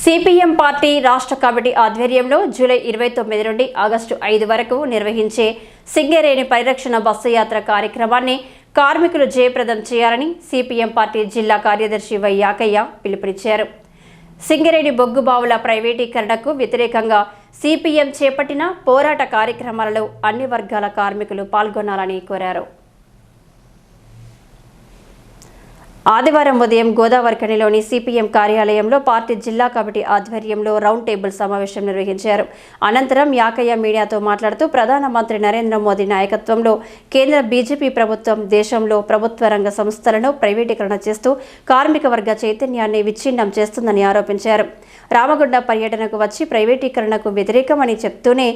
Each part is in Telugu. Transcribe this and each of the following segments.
సిపిఎం పార్టీ రాష్ట్ర కమిటీ ఆధ్వర్యంలో జూలై ఇరవై తొమ్మిది నుండి ఆగస్టు ఐదు వరకు నిర్వహించే సింగరేణి పరిరక్షణ బస్సు యాత్ర కార్యక్రమాన్ని కార్మికులు జయప్రదం చేయాలని సిపిఎం పార్టీ జిల్లా కార్యదర్శి వై యాకయ్య పిలుపునిచ్చారు. సింగరేణి బొగ్గు బావుల ప్రైవేటీకరణకు వ్యతిరేకంగా సిపిఎం చేపట్టిన పోరాట కార్యక్రమాలలో అన్ని వర్గాల కార్మికులు పాల్గొనాలని కోరారు. ఆదివారం ఉదయం గోదావరిఖనిలోని సిపిఎం కార్యాలయంలో పార్టీ జిల్లా కమిటీ ఆధ్వర్యంలో రౌండ్ టేబుల్ సమావేశం నిర్వహించారు. అనంతరం యాకయ్య మీడియాతో మాట్లాడుతూ ప్రధానమంత్రి నరేంద్ర మోదీ నాయకత్వంలో కేంద్ర బీజేపీ ప్రభుత్వం దేశంలో ప్రభుత్వ రంగ సంస్థలను ప్రైవేటీకరణ చేస్తూ కార్మిక వర్గ చైతన్యాన్ని విచ్ఛిన్నం చేస్తుందని ఆరోపించారు. రామగుండ పర్యటనకు వచ్చి ప్రైవేటీకరణకు వ్యతిరేకమని చెప్తూనే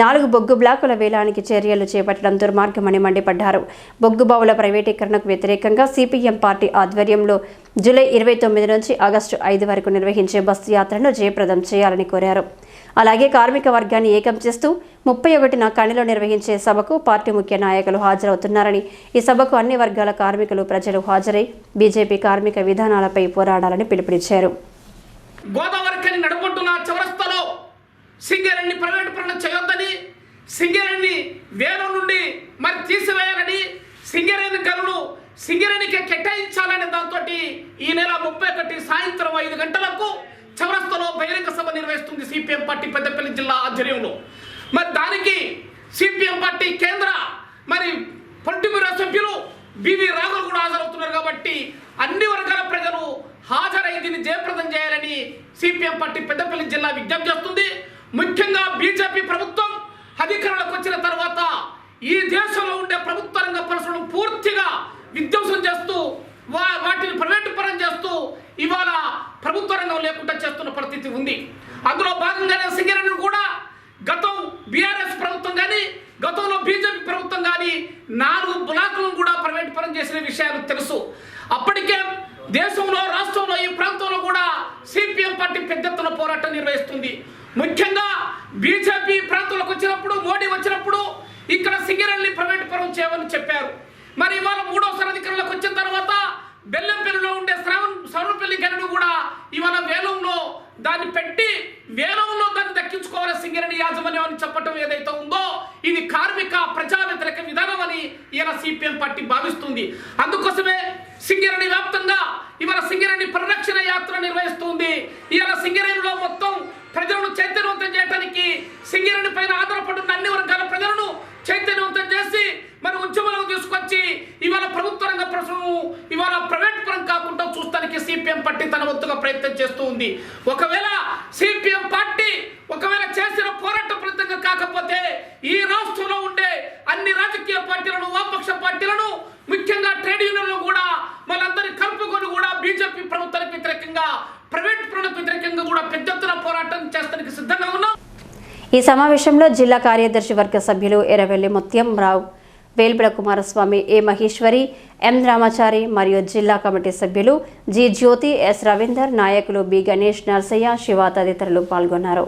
నాలుగు బొగ్గు బ్లాకుల వేలానికి చర్యలు చేపట్టడం దుర్మార్గమని మండిపడ్డారు. బొగ్గు బావుల ప్రైవేటీకరణకు వ్యతిరేకంగా సిపిఎం పార్టీ ఆధ్వర్యంలో జూలై ఇరవై తొమ్మిది నుంచి ఆగస్టు ఐదు వరకు నిర్వహించే బస్సు యాత్రను జయప్రదం చేయాలని కోరారు. అలాగే కార్మిక వర్గాన్ని ఏకం చేస్తూ ముప్పై ఒకటిన కణిలో నిర్వహించే సభకు పార్టీ ముఖ్య నాయకులు హాజరవుతున్నారని ఈ సభకు అన్ని వర్గాల కార్మికులు ప్రజలు హాజరై బీజేపీ కార్మిక విధానాలపై పోరాడాలని పిలుపునిచ్చారు. గోదావరికని నడుపుకుంటున్న సింగరేణిని ప్రైవేట్ పరణ చేయొద్దని సింగరేణిని వేలం నుండి మరి తీసివేయాలని సింగరేణి గనులు సింగరేణికి కేటాయించాలనే దాంతో ఈ నెల ముప్పై ఒకటి సాయంత్రం ఐదు గంటలకు చౌరస్తాలో బహిరంగ సభ నిర్వహిస్తుంది సిపిఎం పార్టీ పెద్దపల్లి జిల్లా ఆధ్వర్యంలో. మరి దానికి సిపిఎం పార్టీ కేంద్ర మరి పొలిటి సభ్యులు బివి రాఘులు కూడా హాజరవుతున్నారు కాబట్టి అన్ని వర్గాల ప్రజలు హాజరై దీన్ని జయప్రదం చేయాలని సిపిఎం పార్టీ పెద్దపల్లి జిల్లా విజ్ఞప్తి చేస్తుంది. అధికారంలోకి వచ్చిన తర్వాత ఈ దేశంలో ఉండే ప్రభుత్వ రంగ పరిశ్రమలను పూర్తిగా విధ్వంసం చేస్తూ వా వాటిని ప్రైవేట్ పరం చేస్తూ ఇవాళ ప్రభుత్వ రంగం లేకుండా చేస్తున్న పరిస్థితి ఉంది. అందులో భాగంగానే సింగరేణిని కూడా గతం బీఆర్ఎస్ ప్రభుత్వం కానీ గతంలో బీజేపీ ప్రభుత్వం కానీ నాలుగు బ్లాకులను కూడా ప్రైవేట్ పరం చేసిన విషయాలు తెలుసు. అప్పటికే దేశంలో రాష్ట్రంలో ఈ ప్రాంతంలో కూడా సిపిఎం పార్టీ పెద్ద ఎత్తున పోరాటం నిర్వహిస్తుంది. ముఖ్యంగా బీజేపీ వచ్చినప్పుడు మోడీ వచ్చినప్పుడు ఇక్కడ సింగరేణిని ప్రైవేట్ పరం చేయమని చెప్పారు. మరి ఇవాళ మూడోసారి అధికారంలోకి వచ్చిన తర్వాత బెల్లంపల్లిలో ఉండే శ్రవణ్ శ్రవణపల్లి గనుడు కూడా ఇవాళ వేలంలో దాన్ని పెట్టి వేలంలో దాన్ని దక్కించుకోవాలి సింగరేణి యాజమాన్యం అని చెప్పటం ఏదైతే ఉందో ఇది కార్మిక ప్రజా వ్యతిరేక విధానం అని ఈయన సిపిఎం పార్టీ భావిస్తుంది. అందుకోసమే సింగరేణి వ్యాప్తంగా ఇవాళ సింగరేణి పరిరక్షణ యాత్ర నిర్వహిస్తుంది. ఇవాళ సింగరేణిలో మొత్తం సింగరేణి పైన ఆధారపడుతున్న అన్ని వర్గాల ప్రజలను చైతన్యవంతం చేసి మరి ఉద్యమంలో తీసుకొచ్చి ఇవాళ ప్రభుత్వ రంగ ప్రశ్నను ఇవాళ ప్రైవేట్ పరం కాకుండా చూస్తానికి సిపిఎం పార్టీ తన వంతుగా ప్రయత్నం చేస్తూ ఉంది. ఒకవేళ సిపిఎం పార్టీ ఒకవేళ చేసిన పోరాట ఫలితంగా కాకపోతే ఈ రాష్ట్రంలో ఉండే అన్ని రాజకీయ పార్టీలను వామపక్ష పార్టీలను ముఖ్యంగా ట్రేడ్ యూనియన్లు కూడా వాళ్ళందరినీ కలుపుకొని కూడా బీజేపీ ప్రభుత్వానికి వ్యతిరేకంగా ప్రైవేట్ పనులకు వ్యతిరేకంగా కూడా పెద్ద ఎత్తున పోరాటం చేస్తానికి సిద్ధంగా ఉన్నాం. ఈ సమావేశంలో జిల్లా కార్యదర్శి వర్గ సభ్యులు ఎర్రవెల్లి ముత్యం రావు కుమారస్వామి ఏ మహేశ్వరి ఎం రామాచారి మరియు జిల్లా కమిటీ సభ్యులు జి జ్యోతి ఎస్ రవీందర్ నాయకులు బి గణేష్ నర్సయ్య శివ తదితరులు పాల్గొన్నారు.